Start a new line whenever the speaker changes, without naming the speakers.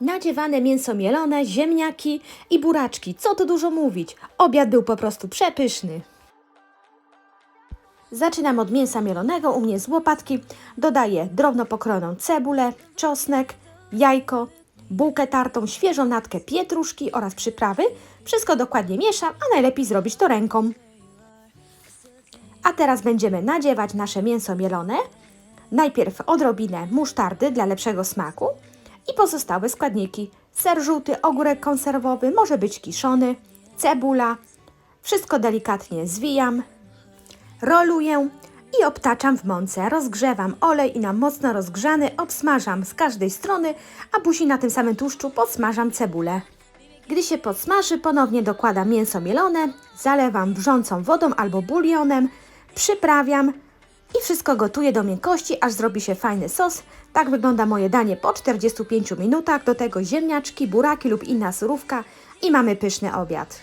Nadziewane mięso mielone, ziemniaki i buraczki. Co tu dużo mówić? Obiad był po prostu przepyszny. Zaczynam od mięsa mielonego, u mnie z łopatki. Dodaję drobno pokrojoną cebulę, czosnek, jajko, bułkę tartą, świeżą natkę pietruszki oraz przyprawy. Wszystko dokładnie mieszam, a najlepiej zrobić to ręką. A teraz będziemy nadziewać nasze mięso mielone. Najpierw odrobinę musztardy dla lepszego smaku i pozostałe składniki. Ser żółty, ogórek konserwowy, może być kiszony, cebula. Wszystko delikatnie zwijam, roluję i obtaczam w mące. Rozgrzewam olej i na mocno rozgrzany obsmażam z każdej strony, a później na tym samym tłuszczu podsmażam cebulę. Gdy się podsmaży, ponownie dokładam mięso mielone, zalewam wrzącą wodą albo bulionem, przyprawiam i wszystko gotuję do miękkości, aż zrobi się fajny sos. Tak wygląda moje danie po 45 minutach. Do tego ziemniaczki, buraki lub inna surówka i mamy pyszny obiad.